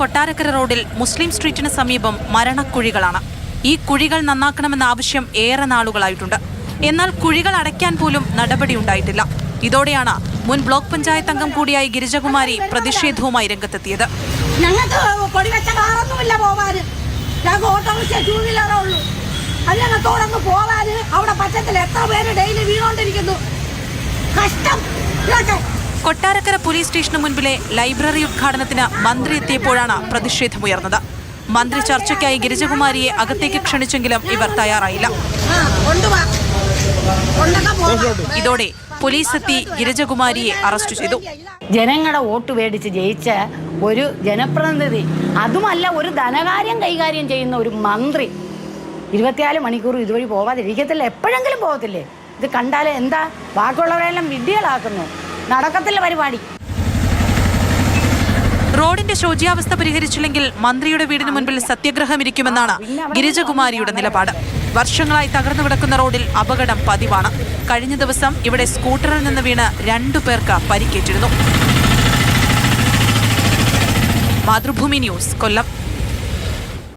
കൊട്ടാരക്കര റോഡിൽ മുസ്ലിം സ്ട്രീറ്റിന് സമീപം മരണക്കുഴികളാണ്. ഈ കുഴികൾ നന്നാക്കണമെന്ന ആവശ്യം ഏറെ നാളുകളായിട്ടുണ്ട്. എന്നാൽ കുഴികൾ അടയ്ക്കാൻ പോലും നടപടി ഉണ്ടായിട്ടില്ല. ഇതോടെയാണ് മുൻ ബ്ലോക്ക് പഞ്ചായത്ത് അംഗം കൂടിയായ ഗിരിജകുമാരി പ്രതിഷേധവുമായി രംഗത്തെത്തിയത്. ഞങ്ങൾക്ക് ഉള്ളൂ. അവിടെ പറ്റത്തില്ല. എത്ര പേര് ഡെയിലി വീണോണ്ടിരിക്കുന്നു കഷ്ടം. കൊട്ടാരക്കര പോലീസ് സ്റ്റേഷന് മുൻപിലെ ലൈബ്രറി ഉദ്ഘാടനത്തിന് മന്ത്രി എത്തിയപ്പോഴാണ് പ്രതിഷേധമുയർന്നത്. മന്ത്രി ചർച്ചയ്ക്കായി ഗിരിജകുമാരിയെ അകത്തേക്ക് ക്ഷണിച്ചെങ്കിലും ഇവർ തയ്യാറായില്ല. ഇതോടെ പോലീസ് എത്തി ഗിരിജകുമാരിയെ അറസ്റ്റ് ചെയ്തു. ജനങ്ങളുടെ വോട്ട് മേടിച്ച് ജയിച്ച ഒരു ജനപ്രതിനിധി അതുമല്ല ഒരു ധനകാര്യം കൈകാര്യം ചെയ്യുന്ന ഒരു മന്ത്രി ഇരുപത്തിനാല് മണിക്കൂർ ഇതുവഴി പോവാതിരിക്കത്തില്ല. എപ്പോഴെങ്കിലും പോകത്തില്ലേ? ഇത് കണ്ടാൽ എന്താ? ബാക്കിയുള്ളവരെല്ലാം വിഡ്ഢികളാക്കുന്നു. നടക്കത്തില്ല പരിപാടി. റോഡിന്റെ ശോച്യാവസ്ഥ പരിഹരിച്ചില്ലെങ്കിൽ മന്ത്രിയുടെ വീടിന് മുൻപിൽ സത്യഗ്രഹം ഇരിക്കുമെന്നാണ് ഗിരിജകുമാരിയുടെ നിലപാട്. വർഷങ്ങളായി തകർന്നു കിടക്കുന്ന റോഡിൽ അപകടം പതിവാണ്. കഴിഞ്ഞ ദിവസം ഇവിടെ സ്കൂട്ടറിൽ നിന്ന് വീണ് രണ്ടു പേർക്ക് പരിക്കേറ്റിരുന്നു. മാതൃഭൂമി ന്യൂസ് കൊല്ലം.